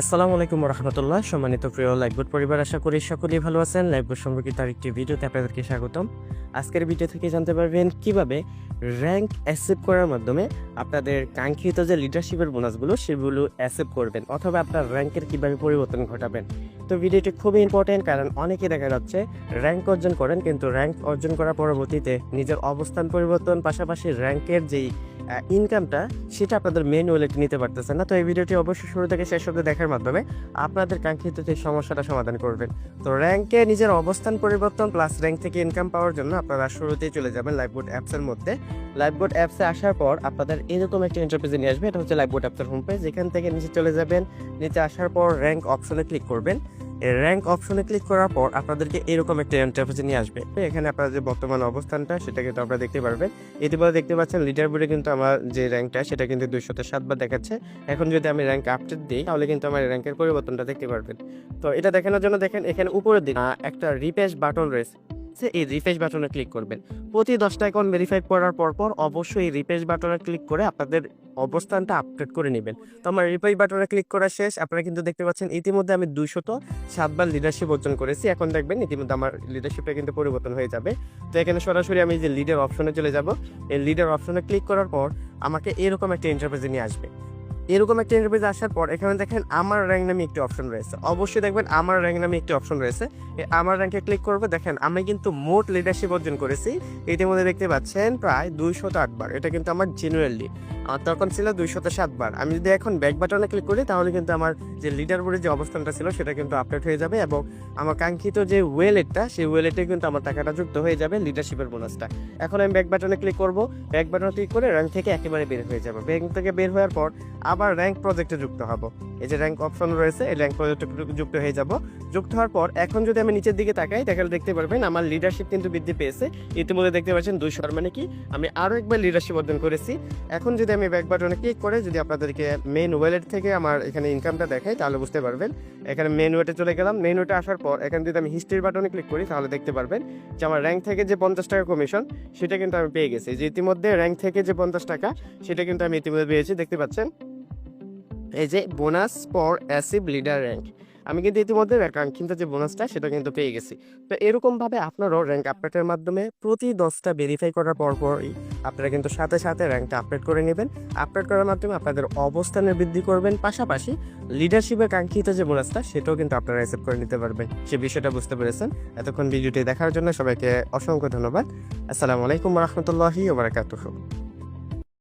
আসসালামু আলাইকুম রহমতুল্লাহ সম্মানিত প্রিয় লাইভবোর্ড পরিবার, আশা করি সকলেই ভালো আছেন। লাইভবোর্ড সম্পর্কিত আরেকটি ভিডিওতে আপনাদেরকে স্বাগতম। আজকের ভিডিও থেকে জানতে পারবেন কীভাবে র্যাঙ্ক অ্যাসেপ্ট করার মাধ্যমে আপনাদের কাঙ্ক্ষিত যে লিডারশিপের বোনাসগুলো, সেগুলো অ্যাসেপ্ট করবেন অথবা আপনার র্যাঙ্কের কীভাবে পরিবর্তন ঘটাবেন। তো ভিডিওটি খুবই ইম্পর্টেন্ট কারণ অনেকে দেখা যাচ্ছে র্যাঙ্ক অর্জন করেন, কিন্তু র্যাঙ্ক অর্জন করার পরবর্তীতে নিজের অবস্থান পরিবর্তন, পাশাপাশি র্যাঙ্কের যেই ইনকামটা সেটা আপনাদের মেন ওয়ালেটে নিতে পারতেছেন না। তো এই ভিডিওটি অবশ্যই শুরু থেকে শেষ অব্দি দেখার মাধ্যমে আপনাদের কাঙ্ক্ষিত যে সমস্যাটা সমাধান করবেন। তো র্যাঙ্কে নিজের অবস্থান পরিবর্তন প্লাস র্যাঙ্ক থেকে ইনকাম পাওয়ার জন্য আপনারা শুরুতেই চলে যাবেন লাইভবোর্ড অ্যাপসের মধ্যে। লাইভবোর্ড অ্যাপসে আসার পর আপনাদের এরকম একটা ইন্টারপেজে নিয়ে আসবে। এটা হচ্ছে লাইভবোর্ড অ্যাপসের হোম পেজ যেখান থেকে নিচে চলে যাবেন। নিচে আসার পর র্যাঙ্ক অপশনে ক্লিক করবেন। র্যাঙ্ক অপশনে ক্লিক করার পর আপনাদেরকে এরকম একটা ইন্টারফেসে নিয়ে আসবে। এখানে আপনার যে বর্তমান অবস্থানটা, সেটা কিন্তু আপনারা দেখতে পারবেন। ইতিমধ্যে দেখতে পাচ্ছেন লিডার বোর্ডে কিন্তু আমার যে র্যাঙ্কটা সেটা কিন্তু দুইশোতে সাতবার দেখাচ্ছে। এখন যদি আমি র্যাঙ্ক আপডেট দিই, তাহলে কিন্তু আমার র্যাঙ্কের পরিবর্তনটা দেখতে পারবেন। তো এটা দেখানোর জন্য দেখেন, এখানে উপরের দিকে একটা রিফ্রেশ বাটন রয়েছে। এই রিফ্রেশ বাটনে ক্লিক করবেন। প্রতি দশটা অ্যাকাউন্ট ভেরিফাই করার পর পর অবশ্যই এই রিফ্রেশ বাটনে ক্লিক করে আপনাদের অবস্থানটা আপডেট করে নেবেন। তো আমার রিপ্লাই বাটনে ক্লিক করা শেষ। আপনারা কিন্তু দেখতে পাচ্ছেন ইতিমধ্যে আমি দুইশত সাতবার লিডারশিপ অর্জন করেছি। এখন দেখবেন ইতিমধ্যে আমার লিডারশিপটা কিন্তু পরিবর্তন হয়ে যাবে। তো এখানে সরাসরি আমি যে লিডার অপশনে চলে যাব, এই লিডার অপশনে ক্লিক করার পর আমাকে এরকম একটা ইন্টারফেসে নিয়ে আসবে। এরকম একটা ইন্টারফেসে আসার পর, এখানে দেখেন আমার র্যাঙ্ক নামে একটি অপশন রয়েছে। অবশ্যই দেখবেন আমার র্যাঙ্ক নামে একটি অপশন রয়েছে। আমার র্যাঙ্কে ক্লিক করবে, দেখেন আমি কিন্তু মোট লিডারশিপ অর্জন করেছি। ইতিমধ্যে দেখতে পাচ্ছেন প্রায় দুইশত আটবার এটা কিন্তু আমার জেনুয়ালি আমার তখন ছিল দুইশত সাতবার আমি যদি এখন ব্যাক বাটনে ক্লিক করি, তাহলে কিন্তু আমার যে লিডার বোর্ডের যে অবস্থানটা ছিল, সেটা কিন্তু আপডেট হয়ে যাবে এবং আমার কাঙ্ক্ষিত যে ওয়েলেটটা সেই ওয়েলেটে কিন্তু আমার টাকাটা যুক্ত হয়ে যাবে লিডারশিপের বোনাসটা এখন আমি ব্যাক বাটনে ক্লিক করব। ব্যাক বাটনে ক্লিক করে র্যাঙ্ক থেকে একেবারে বের হয়ে যাব। ব্যাঙ্ক থেকে বের হওয়ার পর আবার র্যাঙ্ক প্রজেক্টে যুক্ত হব। এই যে র্যাঙ্ক অপশন রয়েছে, এই র্যাঙ্ক প্রজেক্টে যুক্ত হয়ে যাব। যুক্ত হওয়ার পর, এখন যদি আমি নিচের দিকে তাকাই, তাহলে দেখতে পারবেন আমার লিডারশিপ কিন্তু বৃদ্ধি পেয়েছে। ইতিমধ্যে দেখতে পাচ্ছেন দুইশো মানে কি? আমি আরও একবার লিডারশিপ অর্জন করেছি। এখন যদি আমি ব্যাক বাটনে ক্লিক করে, যদি আপনাদেরকে মেন ওয়েলেট থেকে আমার এখানে ইনকামটা দেখাই, তাহলে বুঝতে পারবেন। এখানে মেন ওয়েটে চলে গেলাম। মেন ওয়েটে আসার পর, এখানে যদি আমি হিস্ট্রির বাটনে ক্লিক করি, তাহলে দেখতে পারবেন যে আমার র্যাঙ্ক থেকে যে পঞ্চাশ টাকা কমিশন সেটা কিন্তু আমি পেয়ে গেছি। যে ইতিমধ্যে র্যাঙ্ক থেকে যে পঞ্চাশ টাকা, সেটা কিন্তু আমি ইতিমধ্যে পেয়েছি। দেখতে পাচ্ছেন? এই যে bonus for achieve leader rank. আমি কিন্তু ইতিমধ্যে কাঙ্ক্ষিত যে বোনাসটা, সেটা কিন্তু পেয়ে গেছি। তো এরকমভাবে আপনারাও র্যাঙ্ক আপডেটের মাধ্যমে প্রতি দশটা ভেরিফাই করার পর পরই আপনারা কিন্তু সাথে সাথে র্যাঙ্কটা আপডেট করে নেবেন। আপডেট করার মাধ্যমে আপনাদের অবস্থানের বৃদ্ধি করবেন। পাশাপাশি লিডারশিপের কাঙ্ক্ষিত যে বোনাসটা, সেটাও কিন্তু আপনারা অ্যাকসেপ্ট করে নিতে পারবেন। সে বিষয়টা বুঝতে পেরেছেন। এতক্ষণ ভিডিওটি দেখার জন্য সবাইকে অসংখ্য ধন্যবাদ। আসসালামু আলাইকুম রহমতুল্লাহি ওবরাকাতুহ